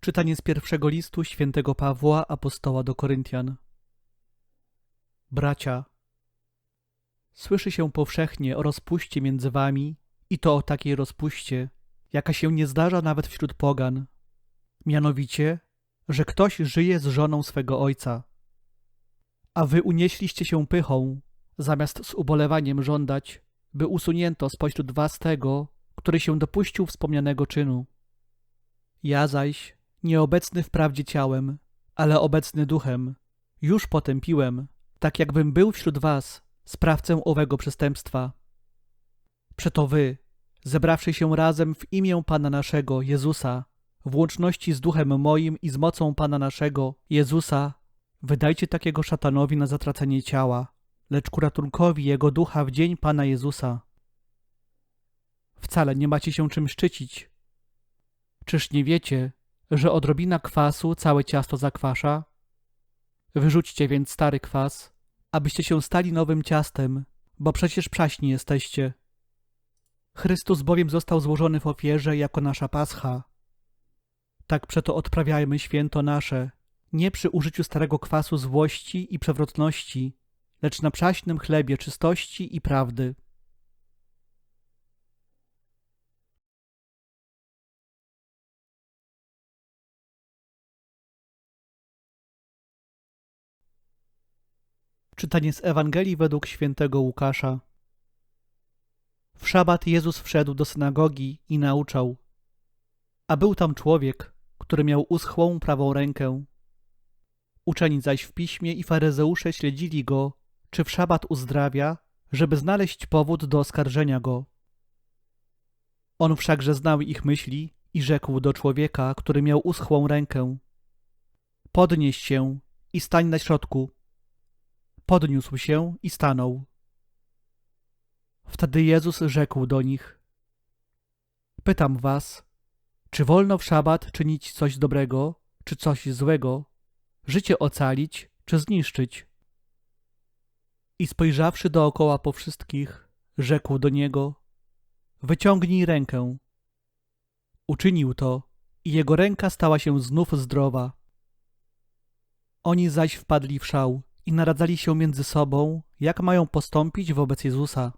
Czytanie z pierwszego listu świętego Pawła apostoła do Koryntian. Bracia, słyszy się powszechnie o rozpuście między wami i to o takiej rozpuście, jaka się nie zdarza nawet wśród pogan. Mianowicie, że ktoś żyje z żoną swego ojca. A wy unieśliście się pychą, zamiast z ubolewaniem żądać, by usunięto spośród was tego, który się dopuścił wspomnianego czynu. Ja zaś, nieobecny wprawdzie ciałem, ale obecny duchem, już potępiłem, tak jakbym był wśród was, sprawcę owego przestępstwa. Przeto wy, zebrawszy się razem w imię Pana naszego, Jezusa, w łączności z duchem moim i z mocą Pana naszego, Jezusa, wydajcie takiego szatanowi na zatracenie ciała, lecz ku ratunkowi jego ducha w dzień Pana Jezusa. Wcale nie macie się czym szczycić. Czyż nie wiecie, że odrobina kwasu całe ciasto zakwasza? Wyrzućcie więc stary kwas, abyście się stali nowym ciastem, bo przecież przaśni jesteście. Chrystus bowiem został złożony w ofierze jako nasza pascha. Tak przeto odprawiajmy święto nasze, nie przy użyciu starego kwasu złości i przewrotności, lecz na przaśnym chlebie czystości i prawdy. Czytanie z Ewangelii według świętego Łukasza. W szabat Jezus wszedł do synagogi i nauczał. A był tam człowiek, który miał uschłą prawą rękę. Uczeni zaś w piśmie i faryzeusze śledzili go, czy w szabat uzdrawia, żeby znaleźć powód do oskarżenia go. On wszakże znał ich myśli i rzekł do człowieka, który miał uschłą rękę. Podnieś się i stań na środku. Podniósł się i stanął. Wtedy Jezus rzekł do nich: Pytam was, czy wolno w szabat czynić coś dobrego, czy coś złego, życie ocalić, czy zniszczyć? I spojrzawszy dookoła po wszystkich, rzekł do niego: Wyciągnij rękę. Uczynił to, i jego ręka stała się znów zdrowa. Oni zaś wpadli w szał i naradzali się między sobą, jak mają postąpić wobec Jezusa.